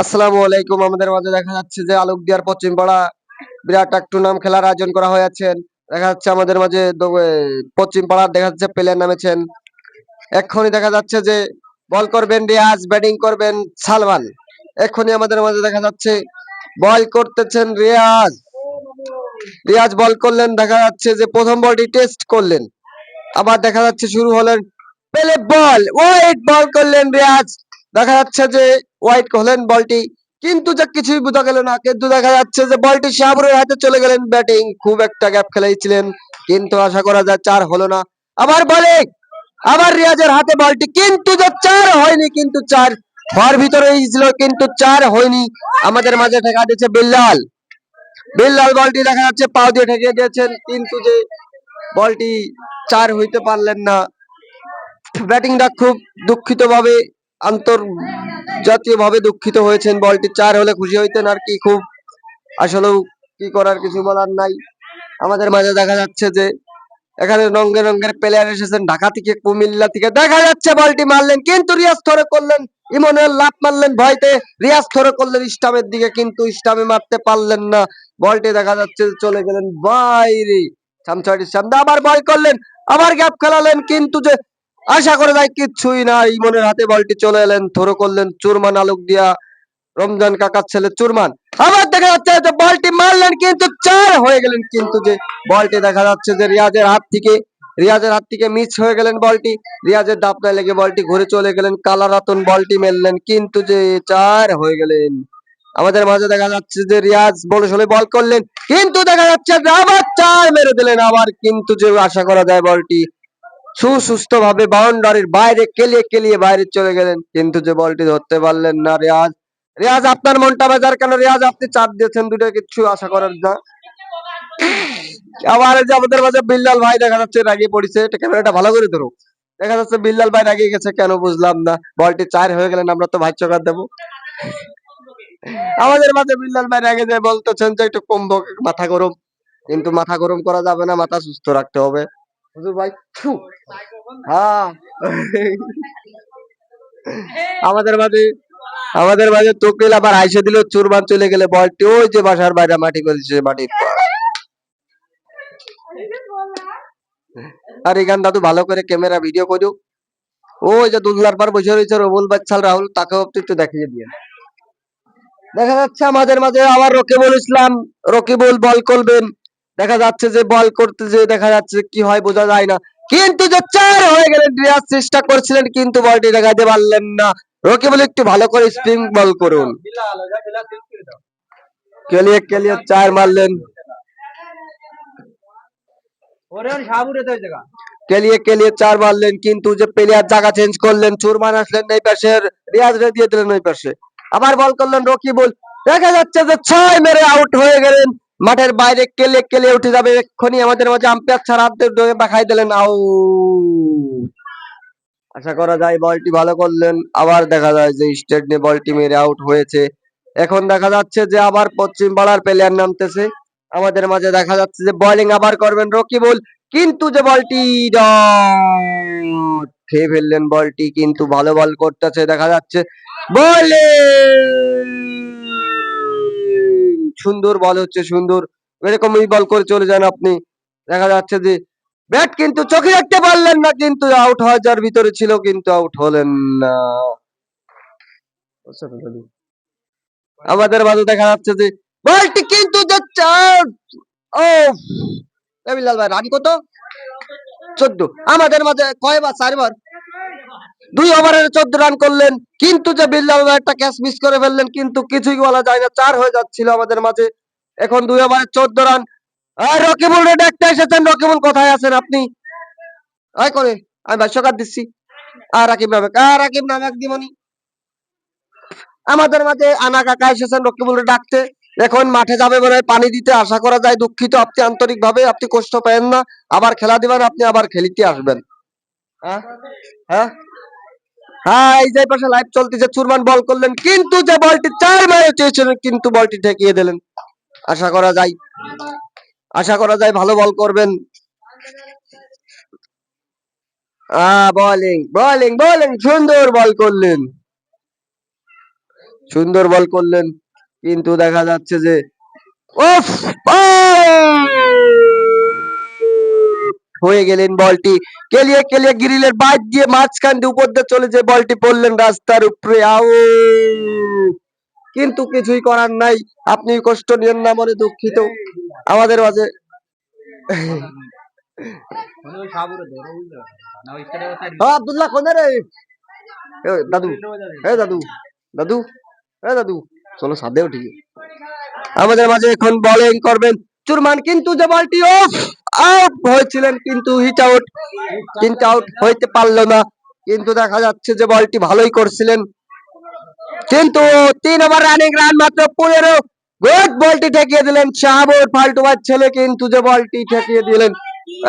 আসসালামু আলাইকুম। আমাদের মাঝে দেখা যাচ্ছে যে আলোকদিয়ার পশ্চিম পাড়া বিরাট একটু নাম খেলার আয়োজন করা হয়েছে দেখা যাচ্ছে আমাদের মাঝে পশ্চিম পাড়ার দেখা যাচ্ছে প্লেয়ার নামেছেন। এক্ষুনি দেখা যাচ্ছে যে বল করবেন রিয়াজ, ব্যাটিং করবেন সালমান। এক্ষুনি আমাদের মাঝে দেখা যাচ্ছে বল করতেছেন রিয়াজ। রিয়াজ বল করলেন, দেখা যাচ্ছে যে প্রথম বলটি টেস্ট করলেন। আবার দেখা যাচ্ছে শুরু হলেন পেলে বল, ওয়েট, বল করলেন রিয়াজ। দেখা যাচ্ছে যে ওয়াইড হলেন বলটি, কিন্তু যে কিছুই বোঝা গেল না, কিন্তু দেখা যাচ্ছে যে বলটি শাহবুরের হাতে চলে গেলেন ব্যাটিং, খুব একটা গ্যাপ খেলেছিলেন কিন্তু আশা করা যায় চার হলো না। আবার বলে, আবার রিয়াজের হাতে বলটি, কিন্তু যে চার হয়নি, কিন্তু চার ঘর ভিতরে ছিল, কিন্তু চার হয়নি। আমাদের মাঝে ঠেকা দিয়েছে বিল্লাল। বিল্লাল বলটি দেখা যাচ্ছে পাও দিয়ে ঠেকিয়ে দিয়েছেন, কিন্তু যে বলটি চার হইতে পারলেন না। ব্যাটিংটা খুব দুঃখিত ভাবে আন্তর্জাতীয় ভাবে দুঃখিত হয়েছেন। বলটি চার হলে খুশি হইতেন আর কি খুব। আসলেও কি করার কিছু বলার নাই। আমাদের মাঝে দেখা যাচ্ছে যে এখানে রঙে রঙের প্লেয়ার এসেছেন। ঢাকা থেকে কুমিল্লা থেকে দেখা যাচ্ছে বলটি মারলেন, কিন্তু রিয়াজ থরে করলেন, ইমনের লাভ মারলেন ভয়তে। রিয়াজ থরে করলেন স্টামের দিকে, কিন্তু স্টামে মারতে পারলেন না। বলটি দেখা যাচ্ছে চলে গেলেন বাইরে। সামসাটির সামনে আবার বল করলেন, আবার গ্যাপ খেলালেন, কিন্তু যে আশা করে যায় কিচ্ছুই না ইমনের হাতে বলটি চলে এলেন, থরো করলেন চুরমান আলোক দিয়া। রমজান কাকার ছেলে চুরমান আবার দেখা যাচ্ছে যে বলটি মারলেন, কিন্তু চার হয়ে গেলেন, কিন্তু যে বলটি দেখা যাচ্ছে যে রিয়াজের হাত থেকে, রিয়াজের হাত থেকে মিস হয়ে গেলেন বলটি। রিয়াজের দাপনায় লেগে বলটি ঘুরে চলে গেলেন কালারাতন বলটি মেললেন, কিন্তু যে চার হয়ে গেলেন। আমাদের মাঝে দেখা যাচ্ছে যে রিয়াজ বলে সলে বল করলেন, কিন্তু দেখা যাচ্ছে আবার চার মেরে দিলেন, আবার কিন্তু যে আশা করা যায় বলটি সুসুস্থ ভাবে বাউন্ডারির বাইরে কেলিয়ে কেলিয়ে বাইরে চলে গেলেন। কিন্তু যে বলটি ধরতে পারলেন না রিয়াজ। রিয়াজ, আপনার মনটা বাজার কেন? রিয়াজ, আপনি চাপ দিয়েছেন দুটো, কিছু আশা করার না। আবার যে আমাদের মাঝে বিল্লাল ভাই দেখা যাচ্ছে রাগিয়ে পড়েছে, এটা ক্যামেরাটা ভালো করে ধরো দেখা যাচ্ছে বিল্লাল ভাই রাগিয়ে গেছে, কেন বুঝলাম না। বলটি চার হয়ে গেলেন, আমরা তো ভাই চকার দেবো। আমাদের মাঝে বিল্লাল ভাই রাগে যায়, বলতেছেন যে একটু কমবো মাথা গরম। কিন্তু মাথা গরম করা যাবে না, মাথা সুস্থ রাখতে হবে। হুজুর ভাই। হ্যাঁ আমাদের মাঝে আমাদের মাঝে তকিল আবার আইসে দিল চুরবান চলে গেলে বলটি ওই যে বাসার বাইরে মাটি করেছে মাটির আর এখান দাদু ভালো করে ক্যামেরা ভিডিও করো। ওই যে দুধলার পার বসে রয়েছে রবুল বাচ্চাল রাহুল তাকেও একটু একটু দেখিয়ে দিয়ে দেখা যাচ্ছে আমাদের মাঝে আবার রকিবুল ইসলাম রকিবুল বল করবেন। দেখা যাচ্ছে যে বল করতে যে দেখা যাচ্ছে কি হয় বোঝা যায় না। কিন্তু যে চার হয়ে গেলেন রিয়াজ চেষ্টা করছিলেন কিন্তু বলটি দেখাতে পারলেন না। রকিবুল একটু ভালো করে স্পিন বল করুন। কেলিয়ে কেলিয়ে চার মারলেন। কেলিয়ে কেলিয়ে চার মারলেন কিন্তু যে প্লেয়ার জায়গা চেঞ্জ করলেন চুরমান আসলেন এই পাশে রিয়াজ রে দিয়ে দিলেন ওই পাশে। আবার বল করলেন রকিবুল। দেখা যাচ্ছে যে ছয় মেরে আউট হয়ে গেলেন। মাঠের বাইরে কেলে কেলে উঠে যাবে এক্ষুনি আমাদের মাঝে আম্পায়ার ছাড়া হাতে পাখাই দিলেন, আউ। আশা করা যায় বলটি ভালো করলেন, আবার দেখা যায় যে স্টেট নিয়ে বলটি মেরে আউট হয়েছে। এখন দেখা যাচ্ছে যে আবার পশ্চিম পাড়ার প্লেয়ার নামতেছে। আমাদের মাঝে দেখা যাচ্ছে যে বোলিং আবার করবেন রকিবুল, কিন্তু যে বলটি খেয়ে ফেললেন বলটি, কিন্তু ভালো বল করতেছে, দেখা যাচ্ছে। বলে সুন্দর বল হচ্ছে, সুন্দর। এরকমই বল করে চলে যান আপনি। দেখা যাচ্ছে যে ব্যাট কিন্তু চোখে রাখতে পারলেন না, কিন্তু আউট হওয়ার যার ভিতরে ছিল কিন্তু আউট হলেন না। আমাদের মাঝে দেখা যাচ্ছে যে বলটি কিন্তু যাচ্ছে কত? চোদ্দ। আমাদের মাঝে কয়বার চারবার দুই ওভারে চোদ্দ রান করলেন, কিন্তু যে বিল্লাল একটা ক্যাচ মিস করে ফেললেন, কিন্তু কিছুই বলা যায় না, চার হয়ে যাচ্ছিল আমাদের মাঝে। এখন দুই ওভারে চোদ্দ রান আর রকিবুল রেড একটা এসেছেন। রকিবুল, কোথায় আছেন আপনি? আয় করে, আমি ভাষ্য কার্ড দিচ্ছি। আর রাকিব নামেক আর রাকিব নামেক আমাদের মাঝে আনা কাকা এসেছেন, রকিবুল ডাকতে। এখন মাঠে যাবে মনে পানি দিতে আশা করা যায়, দুঃখিত। আপনি আন্তরিক ভাবে আপনি কষ্ট পেয়েন না। আবার খেলা দিবেন, আপনি আবার খেলিতে আসবেন। হ্যাঁ হ্যাঁ? হ্যাঁ এই যে পাশে লাইভ চলতেছে চুরমান বল করলেন, কিন্তু যে বলটি চার মারে চেয়েছিলেন কিন্তু বলটি ঠেকিয়ে দিলেন। আশা করা যায়, আশা করা যায় ভালো বল করবেন। বোলিং বোলিং বোলিং সুন্দর বল করলেন। সুন্দর বল করলেন, কিন্তু দেখা যাচ্ছে যে, উফ হয়ে গেলেন বলটি। কেলিয়ে কেলিয়ে গ্রিলের বাইর দিয়ে মাঝখান দিয়ে উপর দিয়ে চলে যে বলটি পড়লেন রাস্তার উপরে। আউট কিন্তু কিছুই করার নাই। আপনি কষ্ট নিয়েন না, মনে দুঃখিত। আমাদের মাঝে রে? দাদু। এ, দাদু। দাদু। দাদু। আমাদের মাঝে এখন বোলিং করবেন। চুরমান কিন্তু যে বলটি অফ আউট হয়েছিলেন কিন্তু হিট আউট কিন্তু আউট হইতে পারল না। কিন্তু দেখা যাচ্ছে যে বলটি ভালোই করছিলেন। কিন্তু তিন ওভার রানিং রান মাত্র পনেরো। গুড বলটি ঠেকিয়ে দিলেন শাহাবুর ফাল্টুবার ছেলে কিন্তু যে বলটি ঠেকিয়ে দিলেন।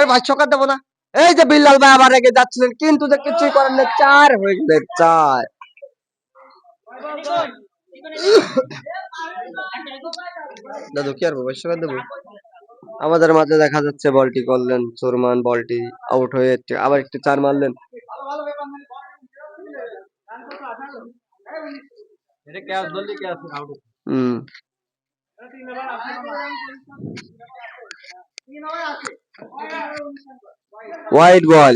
ভাই ছক্কা দেবো না। এই যে বিল্লাল ভাই আবার রেগে যাচ্ছিলেন, কিন্তু যে কিছুই করেন না, চার হয়ে গেলেন চার। দাদু, কি আর ছক্কা দেবো? আমাদের মাঝে দেখা যাচ্ছে বলটি করলেন সুরমান বলটি আউট হয়ে আবার একটি চার মারলেন। হুম। হোয়াইট বল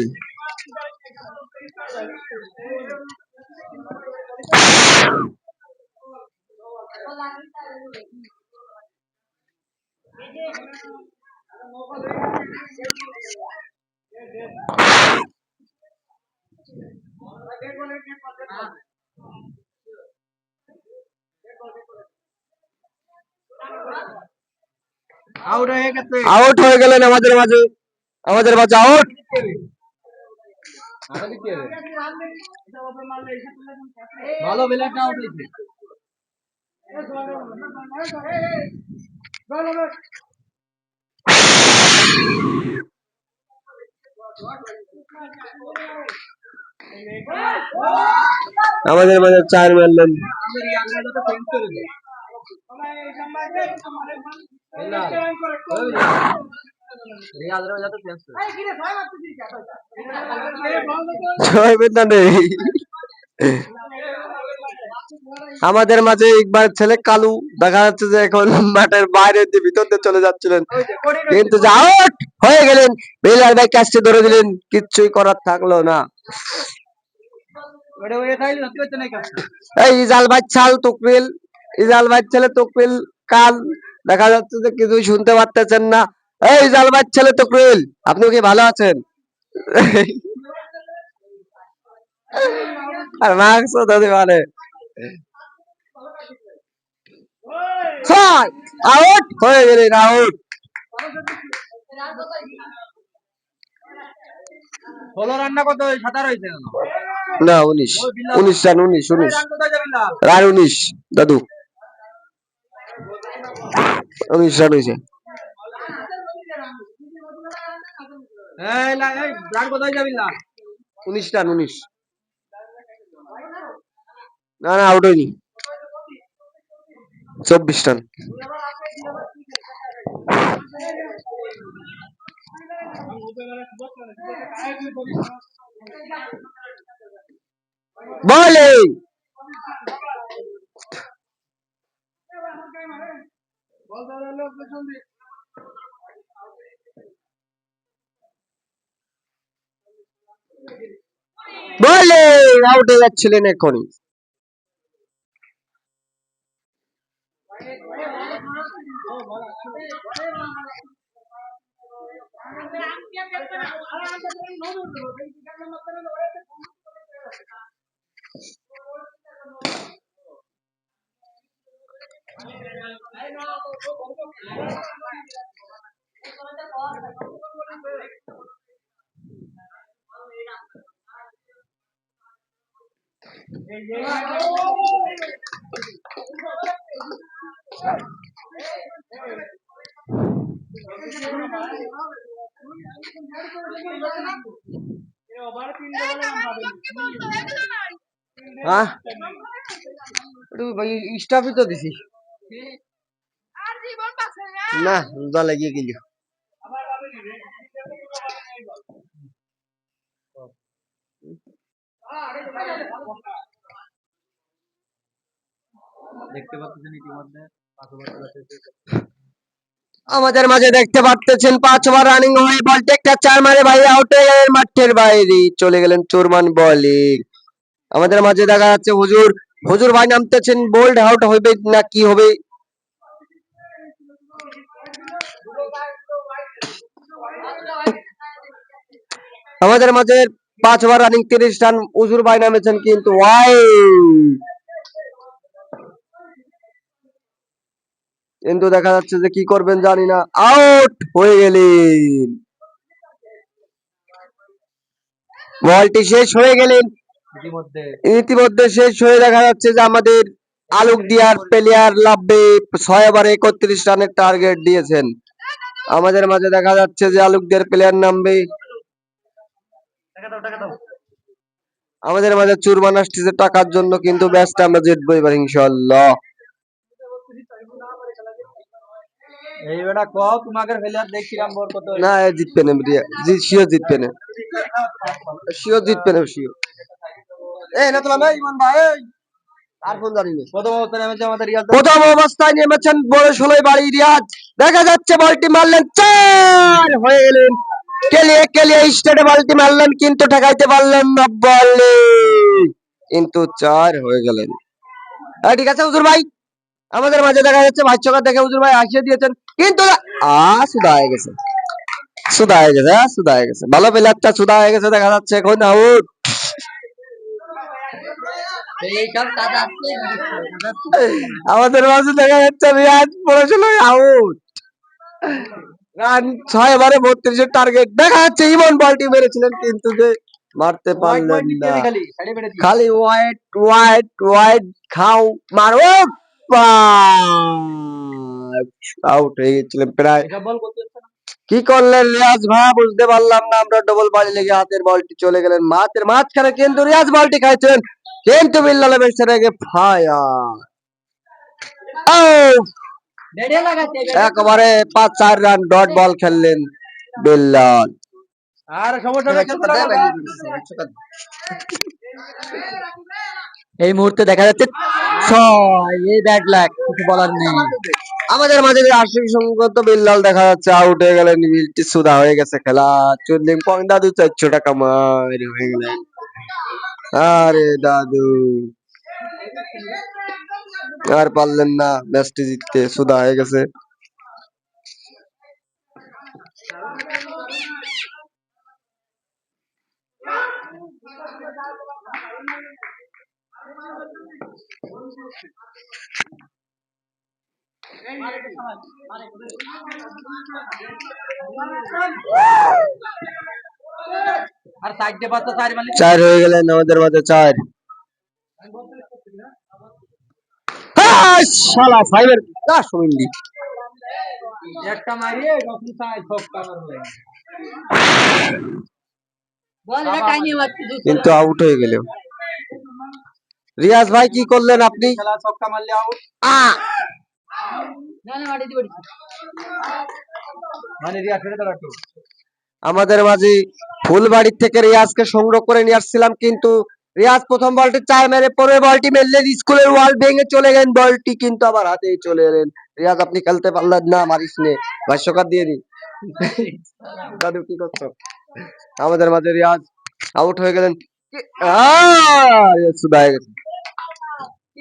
আউট হয়ে গেছে আউট হয়ে গেলেন আমাদের মাঝে আমাদের মাঝে আউট ভালো বেলাটা আউট হয়েছে আমাদের মাঝে চার মারলেন। ছয় বেদনা নেই আমাদের মাঝে একবার ছেলে কালু দেখা যাচ্ছে যে এখন মাঠের বাইরে দিয়ে ভিতর দিয়ে চলে যাচ্ছিলেন। কিন্তু আউট হয়ে গেলেন। বেলার ভাই ক্যাচটি ধরে দিলেন কিচ্ছুই করার থাকল না। এই ইজাল ভাই ছাল ইজাল ভাই ছেলে দেখা যাচ্ছে যে কিছুই শুনতে পারতেছেন না। এই ইজাল ভাই ছেলে তুকরিল আপনি কি ভালো আছেন? আর মার্কস দাদি মানে ছয় আউট হয়ে গেলেন আউট ষোলো রান্না কত? সাঁতার হয়েছে না উনিশ। উনিশ রান উনিশ উনিশ। রান উনিশ দাদু। উনিশ রান হয়েছে। উনিশ রান উনিশ। না না আউট হয়নি। চব্বিশ রান। বলে বলে আউট হয়ে যাচ্ছিলেন এখনই। হ্যাঁ একটু ভাই স্টাফই তো দিছি। না রোজা লাগিয়ে দেখতে পাচ্ছেন পাঁচ ওভার খেলা শেষ হয়েছে। আমাদের মাঝে দেখতে পাচ্ছেন পাঁচ ওভার রানিং হয়ে বলটা একটা চার মারে ভাই আউট হয়ে গেলেন মাঠের বাইরে। চলে গেলেন চোরমান বলিং আমাদের মাঝে দেখা যাচ্ছে হুজুর হুজুর ভাই নামতেছেন বোল্ড আউট হবে না কি হবে? আমাদের মাঝে পাঁচ ওভার রানিং তিরিশ রান হুজুর ভাই নামেছেন কিন্তু ওয়াই কিন্তু দেখা যাচ্ছে যে কি করবেন জানি না। আউট হয়ে গেলেন। বলটি শেষ হয়ে গেলেন। ইতিমধ্যে। শেষ হয়ে দেখা যাচ্ছে যে আমাদের আলোক দিয়ার প্লেয়ার লাভবে ছয় ওভারে একত্রিশ রানের টার্গেট দিয়েছেন। আমাদের মাঝে দেখা যাচ্ছে যে আলোক দিয়ার প্লেয়ার নামবে। আমাদের মাঝে চুরমান আসতেছে টাকার জন্য কিন্তু ম্যাচটা আমরা জিতবো এবার ইনশাল্লাহ এই বেটা কও তোমাকে ফেলে দেখছিলাম বোর কত। না এ জিতবে না রিয়া জি শিওর জিতবে না শিওর জিতবে না শিওর এই না তোমার ইমান ভাই আর ফোন জানি না। প্রথম অবস্থানে নেমেছে আমাদের রিয়াল প্রথম অবস্থায় নেমেছেন বড় ষোলোই বাড়ি রিয়াজ। দেখা যাচ্ছে বলটি মারলেন চার হয়ে গেলেন। কেলিয়ে কেলিয়ে স্টেটে বলটি মারলেন কিন্তু ঠেকাইতে পারলেন না বলে কিন্তু চার হয়ে গেলেন। হ্যাঁ ঠিক আছে হুজুর ভাই। আমাদের মাঝে দেখা যাচ্ছে ভাষ্যকার দেখে হুজুর ভাই আসিয়ে দিয়েছেন। কিন্তু আ সুদা হয়ে গেছে। সুদা হয়ে গেছে হ্যাঁ সুদা হয়ে গেছে। ভালো প্লেয়ারটা সুদা হয়ে গেছে দেখা যাচ্ছে এখন আউট। আমাদের মাঝে দেখা যাচ্ছে রিয়াজ পড়েছিল আউট। রান ছয় এবারে বত্রিশের টার্গেট দেখা যাচ্ছে ইমন বলটি মেরেছিলেন কিন্তু যে মারতে পারলেন না। খালি হোয়াইট হোয়াইট হোয়াইট খাও মারো আউট হয়ে গেছিলেন প্রায় হচ্ছে না। কি করলেন রিয়াজ ভাই? বুঝতে পারলাম না আমরা ডবল বাড়ি লেগে হাতের বলটি চলে গেলেন মাঠের মাঝখানে। কিন্তু রিয়াজ বলটি খাইছেন কিন্তু বিল্লাল বেসের আগে ফায়ার একবারে পাঁচ চার রান ডট বল খেললেন বিল্লাল। আর সমস্যা এই মুহূর্তে দেখা যাচ্ছে ছয়। এই ব্যাড লাগ, কিছু বলার নেই। আমাদের মাঝে আশিক সঙ্গত বিল্লাল দেখা যাচ্ছে আউট হয়ে গেলেন মিলটি সুদা হয়ে গেছে খেলা। চুন্দিম পং দাদু, চারশো টাকা মার হয়ে গেলেন আরে দাদু। আর পারলেন না ম্যাচটি জিততে, সুদা হয়ে গেছে। আর সাইডে পাঁচটা চার হয়ে গেলেন আমাদের মাঝে চার। শালা ফাইভের কাজ শুনলি। একটা মারিয়ে যখন সাইড ছক্কা মারবে কিন্তু আউট হয়ে গেল রিয়াজ ভাই কি করলেন আপনি! মানে আমাদের মাঝে ফুলবাড়ির থেকে রিয়াজকে সংগ্রহ করে নিয়ে আসছিলাম কিন্তু রিয়াজ প্রথম বলটি চার মেরে পরে বলটি মেরলেন স্কুলের ওয়াল ভেঙে চলে গেলেন বলটি কিন্তু আবার হাতেই চলে এলেন। রিয়াজ আপনি খেলতে পারলেন না মারিস নে। ভাষ্যকার দিয়ে দিন দাদু কি করছ? আমাদের মাঝে রিয়াজ আউট হয়ে গেলেন। আহ! সুদা হয়ে গেছে।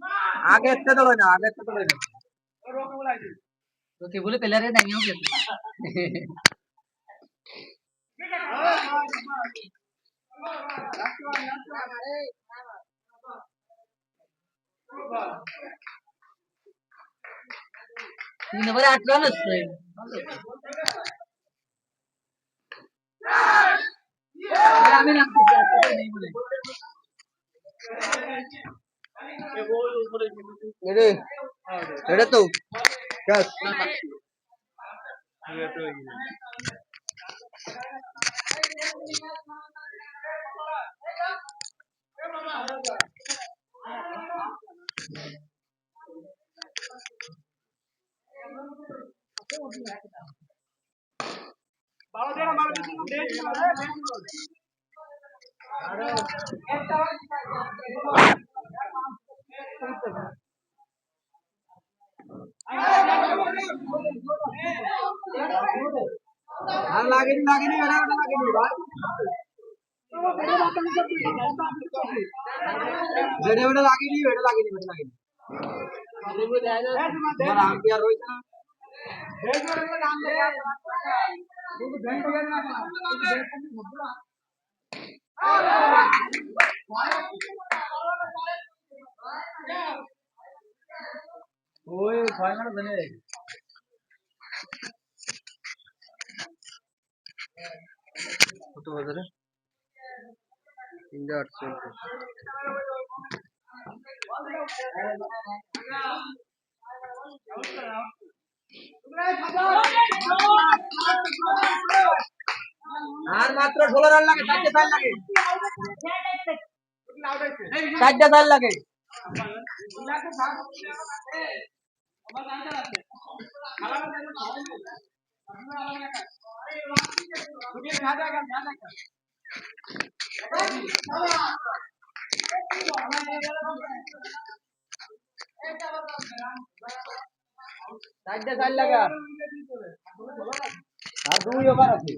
সুদা, তোমার খাইছে সুদা। উপরে যা, উপরে যা, উপরে যা। দৌড়াইস টাকা রান হয়ে যায় দুটো ধরো আগে এসতে ধরো না আগে এসতে ধরো না তোকে বলে প্লেয়ারে দাঁড়িয়েও গেছে তিন ওভারে আট রান হচ্ছে আমি নামতেছি আজকে নেই বলে রে এটা তো ক্যাশ আর লাগেনি লাগেনি এটা ওটা লাগেনি ভাই যেটা ওটা লাগেনি ওটা লাগেনি ওটা লাগেনি তোমার আম্পিয়ার রয়েছে ওই ছয় মাস ধরে কত বাজারে? তিনশো আটচল্লিশ আর মাত্র ষোলো রান লাগে চারটে চার লাগে। চারটে চার লাগে। চারটে চার লাগে আর। দুই ওভার আছে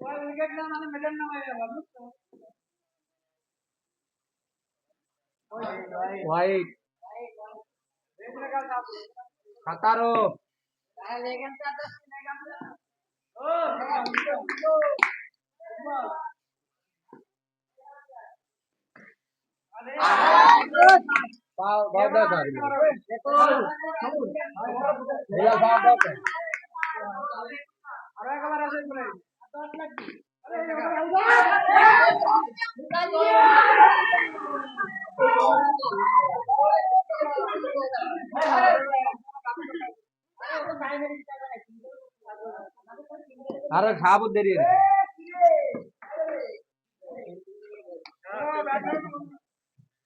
হোয়াইট সাতারো baik. Kata roh Aduh, আরে খাব দেরি আছে